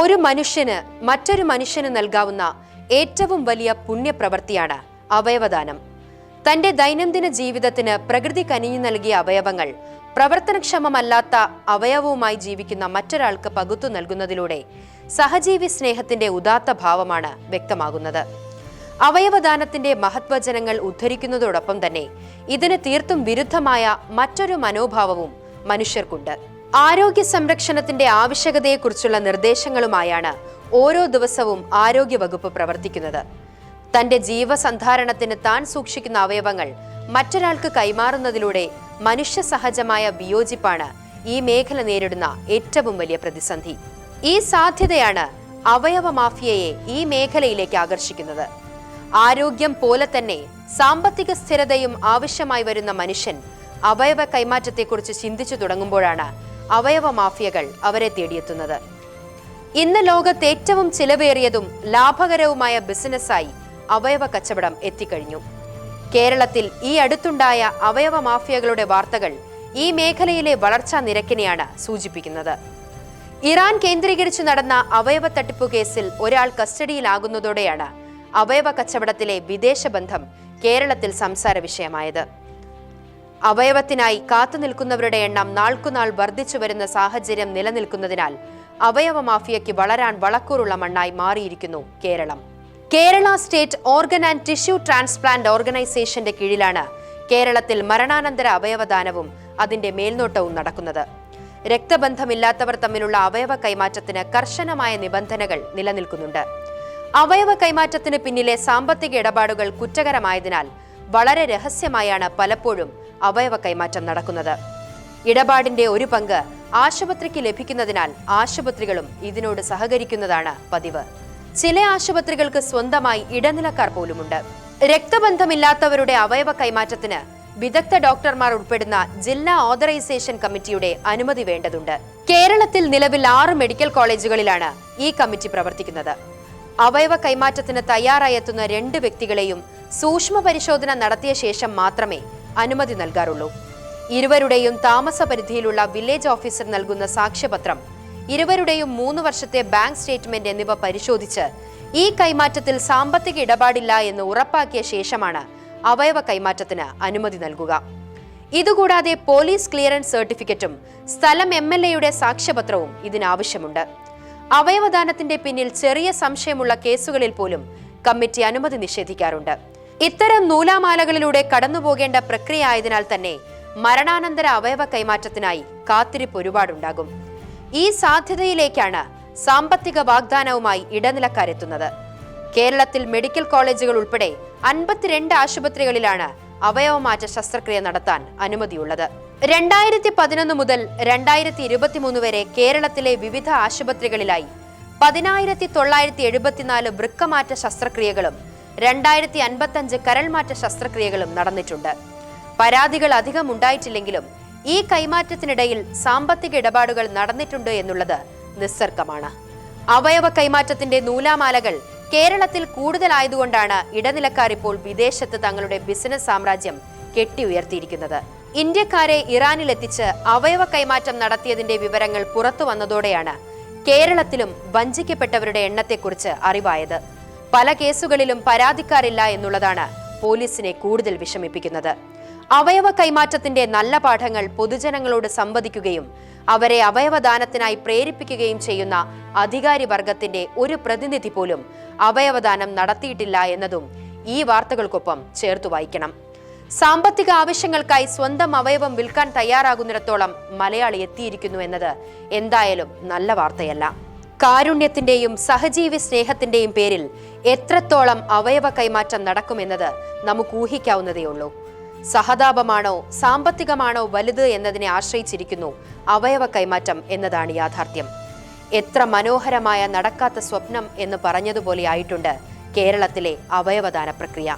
ഒരു മനുഷ്യന് മറ്റൊരു മനുഷ്യന് നൽകാവുന്ന ഏറ്റവും വലിയ പുണ്യപ്രവൃത്തിയാണ് അവയവദാനം. തന്റെ ദൈനംദിന ജീവിതത്തിന് പ്രകൃതി കനിഞ്ഞു നൽകിയ അവയവങ്ങൾ പ്രവർത്തനക്ഷമമല്ലാത്ത അവയവവുമായി ജീവിക്കുന്ന മറ്റൊരാൾക്ക് പകുത്തു നൽകുന്നതിലൂടെ സഹജീവി സ്നേഹത്തിന്റെ ഉദാത്ത ഭാവമാണ് വ്യക്തമാകുന്നത്. അവയവദാനത്തിന്റെ മഹത്വജനങ്ങൾ ഉദ്ധരിക്കുന്നതോടൊപ്പം തന്നെ ഇതിന് തീർത്തും വിരുദ്ധമായ മറ്റൊരു മനോഭാവവും മനുഷ്യർക്കുണ്ട്. ആരോഗ്യ സംരക്ഷണത്തിന്റെ ആവശ്യകതയെക്കുറിച്ചുള്ള നിർദ്ദേശങ്ങളുമായാണ് ഓരോ ദിവസവും ആരോഗ്യവകുപ്പ് പ്രവർത്തിക്കുന്നത്. തന്റെ ജീവസന്ധാരണത്തിന് താൻ സൂക്ഷിക്കുന്ന അവയവങ്ങൾ മറ്റൊരാൾക്ക് കൈമാറുന്നതിലൂടെ മനുഷ്യ സഹജമായ വിയോജിപ്പാണ് ഈ മേഖല നേരിടുന്ന ഏറ്റവും വലിയ പ്രതിസന്ധി. ഈ സാധ്യതയാണ് അവയവ മാഫിയയെ ഈ മേഖലയിലേക്ക് ആകർഷിക്കുന്നത്. ആരോഗ്യം പോലെ തന്നെ സാമ്പത്തിക സ്ഥിരതയും ആവശ്യമായി വരുന്ന മനുഷ്യൻ അവയവ കൈമാറ്റത്തെക്കുറിച്ച് ചിന്തിച്ചു തുടങ്ങുമ്പോഴാണ് അവയവ മാഫിയകൾ അവരെ തേടിയെത്തുന്നത്. ഇന്ന് ലോകത്ത് ഏറ്റവും ചിലവേറിയതും ലാഭകരവുമായ ബിസിനസ്സായി അവയവ കച്ചവടം എത്തിക്കഴിഞ്ഞു. കേരളത്തിൽ ഈ അടുത്തുണ്ടായ അവയവ മാഫിയകളുടെ വാർത്തകൾ ഈ മേഖലയിലെ വളർച്ചാ നിരക്കിനെയാണ് സൂചിപ്പിക്കുന്നത്. ഇറാൻ കേന്ദ്രീകരിച്ചു നടന്ന അവയവ തട്ടിപ്പു കേസിൽ ഒരാൾ കസ്റ്റഡിയിലാകുന്നതോടെയാണ് അവയവ കച്ചവടത്തിലെ വിദേശ ബന്ധം കേരളത്തിൽ സംസാര വിഷയമായത് അവയവത്തിനായി കാത്തുനിൽക്കുന്നവരുടെ എണ്ണം നാൾക്കുനാൾ വർദ്ധിച്ചു വരുന്ന സാഹചര്യം നിലനിൽക്കുന്നതിനാൽ അവയവ മാഫിയയ്ക്ക് വളരാൻ വളക്കൂറുള്ള മണ്ണായി മാറിയിരിക്കുന്നു Keralam. Kerala state organ and tissue transplant ഓർഗനൈസേഷന്റെ കീഴിലാണ് കേരളത്തിൽ മരണാനന്തര അവയവദാനവും അതിന്റെ മേൽനോട്ടവും നടക്കുന്നത്. രക്തബന്ധമില്ലാത്തവർ തമ്മിലുള്ള അവയവ കൈമാറ്റത്തിന് കർശനമായ നിബന്ധനകൾ നിലനിൽക്കുന്നുണ്ട്. അവയവ കൈമാറ്റത്തിന് പിന്നിലെ സാമ്പത്തിക ഇടപാടുകൾ കുറ്റകരമായതിനാൽ വളരെ രഹസ്യമായാണ് പലപ്പോഴും അവയവ കൈമാറ്റം നടക്കുന്നത്. ഇടപാടിന്റെ ഒരു പങ്ക് ആശുപത്രിക്ക് ലഭിക്കുന്നതിനാൽ ആശുപത്രികളും ഇതിനോട് സഹകരിക്കുന്നതാണ് പതിവ്. ചില ആശുപത്രികൾക്ക് സ്വന്തമായി ഇടനിലക്കാർ പോലുമുണ്ട്. രക്തബന്ധമില്ലാത്തവരുടെ അവയവ കൈമാറ്റത്തിന് വിദഗ്ധ ഡോക്ടർമാർ ഉൾപ്പെടുന്ന ജില്ലാ ഓതറൈസേഷൻ കമ്മിറ്റിയുടെ അനുമതി വേണ്ടതുണ്ട്. കേരളത്തിൽ നിലവിൽ ആറ് മെഡിക്കൽ കോളേജുകളിലാണ് ഈ കമ്മിറ്റി പ്രവർത്തിക്കുന്നത്. അവയവ കൈമാറ്റത്തിന് തയ്യാറായെത്തുന്ന രണ്ട് വ്യക്തികളെയും സൂക്ഷ്മ പരിശോധന നടത്തിയ ശേഷം മാത്രമേ അനുമതി നൽകാറുള്ളൂ. ഇരുവരുടെയും താമസ പരിധിയിലുള്ള വില്ലേജ് ഓഫീസർ നൽകുന്ന സാക്ഷ്യപത്രം ഇരുവരുടെയും മൂന്ന് വർഷത്തെ ബാങ്ക് സ്റ്റേറ്റ്മെന്റ് എന്നിവ പരിശോധിച്ച് ഈ കൈമാറ്റത്തിൽ സാമ്പത്തിക ഇടപാടില്ല എന്ന് ഉറപ്പാക്കിയ ശേഷമാണ് അവയവ കൈമാറ്റത്തിന് അനുമതി നൽകുക. ഇതുകൂടാതെ പോലീസ് ക്ലിയറൻസ് സർട്ടിഫിക്കറ്റും സ്ഥലം എം എൽ എയുടെ സാക്ഷ്യപത്രവും ഇതിനാവശ്യമുണ്ട്. അവയവദാനത്തിന്റെ പിന്നിൽ ചെറിയ സംശയമുള്ള കേസുകളിൽ പോലും കമ്മിറ്റി അനുമതി നിഷേധിക്കാറുണ്ട്. ഇത്തരം നൂലാമാലകളിലൂടെ കടന്നുപോകേണ്ട പ്രക്രിയ ആയതിനാൽ തന്നെ മരണാനന്തര അവയവ കൈമാറ്റത്തിനായി കാത്തിരിപ്പ് ഒരുപാടുണ്ടാകും. ഈ സാധ്യതയിലേക്കാണ് സാമ്പത്തിക വാഗ്ദാനവുമായി ഇടനിലക്കാരെത്തുന്നത്. കേരളത്തിൽ മെഡിക്കൽ കോളേജുകൾ ഉൾപ്പെടെ അൻപത്തിരണ്ട് ആശുപത്രികളിലാണ് അവയവമാറ്റ ശസ്ത്രക്രിയ നടത്താൻ അനുമതിയുള്ളത്. രണ്ടായിരത്തി പതിനൊന്ന് മുതൽ രണ്ടായിരത്തി ഇരുപത്തിമൂന്ന് വരെ കേരളത്തിലെ വിവിധ ആശുപത്രികളിലായി. പതിനായിരത്തി തൊള്ളായിരത്തി എഴുപത്തിനാല് വൃക്കമാറ്റ ശസ്ത്രക്രിയകളും രണ്ടായിരത്തി അൻപത്തഞ്ച് കരൾമാറ്റ ശസ്ത്രക്രിയകളും നടന്നിട്ടുണ്ട്. പരാതികൾ അധികം ഉണ്ടായിട്ടില്ലെങ്കിലും ഈ കൈമാറ്റത്തിനിടയിൽ സാമ്പത്തിക ഇടപാടുകൾ നടന്നിട്ടുണ്ട് എന്നുള്ളത് നിസ്സർഗമാണ്. അവയവ കൈമാറ്റത്തിന്റെ നൂലാമാലകൾ കേരളത്തിൽ കൂടുതലായതുകൊണ്ടാണ് ഇടനിലക്കാർ ഇപ്പോൾ വിദേശത്ത് തങ്ങളുടെ ബിസിനസ് സാമ്രാജ്യം കെട്ടിയുയർത്തിയിരിക്കുന്നത്. ഇന്ത്യക്കാരെ ഇറാനിലെത്തിച്ച് അവയവ കൈമാറ്റം നടത്തിയതിന്റെ വിവരങ്ങൾ പുറത്തു വന്നതോടെയാണ് കേരളത്തിലും വഞ്ചിക്കപ്പെട്ടവരുടെ എണ്ണത്തെക്കുറിച്ച് അറിവായത്. പല കേസുകളിലും പരാതിക്കാരില്ല എന്നുള്ളതാണ് പോലീസിനെ കൂടുതൽ വിഷമിപ്പിക്കുന്നത്. അവയവ കൈമാറ്റത്തിന്റെ നല്ല പാഠങ്ങൾ പൊതുജനങ്ങളോട് സംവദിക്കുകയും അവരെ അവയവദാനത്തിനായി പ്രേരിപ്പിക്കുകയും ചെയ്യുന്ന അധികാരി വർഗത്തിന്റെ ഒരു പ്രതിനിധി പോലും അവയവദാനം നടത്തിയിട്ടില്ല എന്നതും ഈ വാർത്തകൾക്കൊപ്പം ചേർത്തു വായിക്കണം. സാമ്പത്തിക ആവശ്യങ്ങൾക്കായി സ്വന്തം അവയവം വിൽക്കാൻ തയ്യാറാകുന്നിടത്തോളം മലയാളി എത്തിയിരിക്കുന്നു എന്നത് എന്തായാലും നല്ല വാർത്തയല്ല. കാരുണ്യത്തിന്റെയും സഹജീവി സ്നേഹത്തിന്റെയും പേരിൽ എത്രത്തോളം അവയവ കൈമാറ്റം നടക്കുമെന്നത് നമുക്ക് ഊഹിക്കാവുന്നതേയുള്ളൂ സഹതാപമാണോ സാമ്പത്തികമാണോ വലുത് എന്നതിനെ ആശ്രയിച്ചിരിക്കുന്നു അവയവ കൈമാറ്റം എന്നതാണ് യാഥാർത്ഥ്യം. എത്ര മനോഹരമായ നടക്കാത്ത സ്വപ്നം എന്ന് പറഞ്ഞതുപോലെ ആയിട്ടുണ്ട് കേരളത്തിലെ അവയവദാന പ്രക്രിയ.